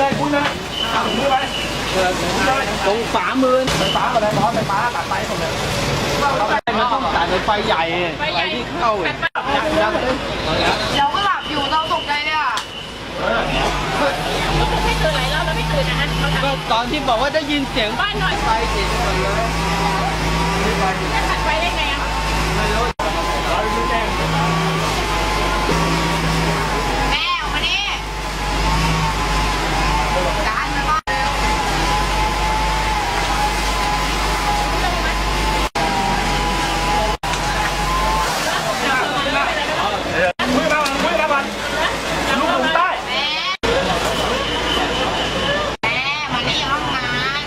นะเอาถุงมือไว้ตรงฝามือไฟฟ้าอะไรร้อนไฟฟ้าตัดไฟหมดเลยมันต้องจ่ายเป็นไฟใหญ่ไฟที่เข้าเนี่ยยักยักเราก็หลับอยู่เราตกใจเลยอะไม่ตื่นหลายรอบแล้วไม่ตื่นนะฮะเขาก็ตอนที่บอกว่าได้ยินเสียงบ้านหน่อยไฟติดหมดเลยจะตัดไฟได้ไงอะ แม่ออกมานี่การมาบ้านเร็ว มือมามือมาบันลูกหนุนใต้ แม่แม่มานี่ห้องงาน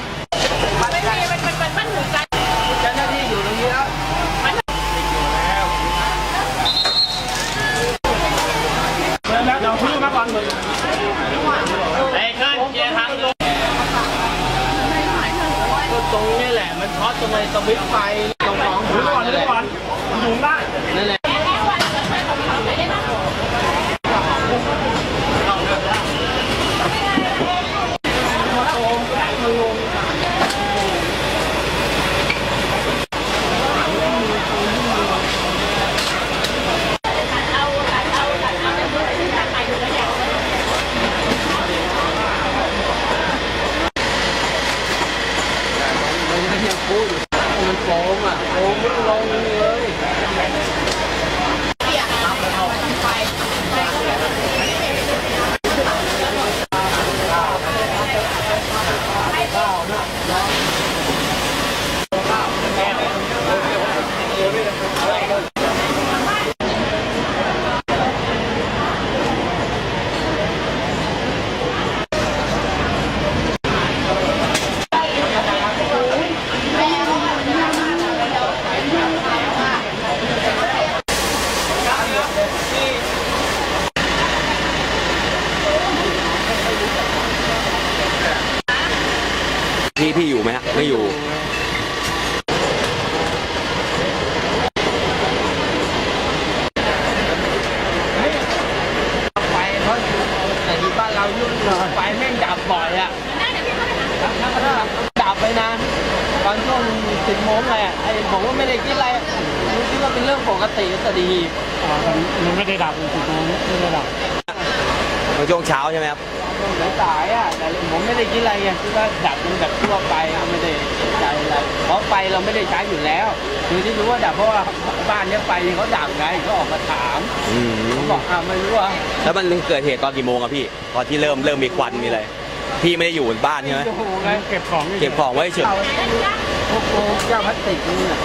ไม่มีมันมันมันมันหูใจ เจ้าหน้าที่อยู่ตรงนี้แล้วเดินแล้วเดี๋ยวพื้นมาก่อนมือไอ้ขึ้นเกียร์ทางลงก็ ตรงนี้แหละ มันช็อตตรงไอ้สวิตช์ไฟตรงของหูก่อนหูก่อนอยู่ได้นั่นแหละ มันยังพูดอยู่มันโฟมอะโฟมไม่ลงเลย พี่พี่อยู่ไหมฮะไม่อยู่ ไฟเพราะแต่ที่บ้านเรายุ่งไฟแม่งดับบ่อยอะดับไปนะตอนช่วงสิบโมงเลยไอ้ผมก็ไม่ได้คิดอะไรรู้คิดว่าเป็นเรื่องปกติแต่ดีมันไม่ได้ดับสิบโมงไม่ได้ดับ เมื่อช่วงเช้าใช่ไหมครับช่วงสายๆอะแต่ผมไม่ได้คิดอะไรไงคิดว่าดับเป็นแบบทั่วไปก็ไม่ได้ใจอะไรเพราะไฟเราไม่ได้ใช้อยู่แล้วคือที่รู้ว่าดับเพราะว่าบ้านเนี้ยไฟเขาดับไงเขาออกมาถามอืมผมบอกอ้าวไม่รู้อะแล้วมันเกิดเหตุตอนกี่โมงอะพี่ ตอนที่เริ่มเริ่มมีควันมีอะไร พี่ไม่ได้อยู่บ้านใช่ไหม โอ้โหไงเก็บของเก็บของไว้เฉย เอาพวกโกงแก้วพลาสติกนี่น่ะ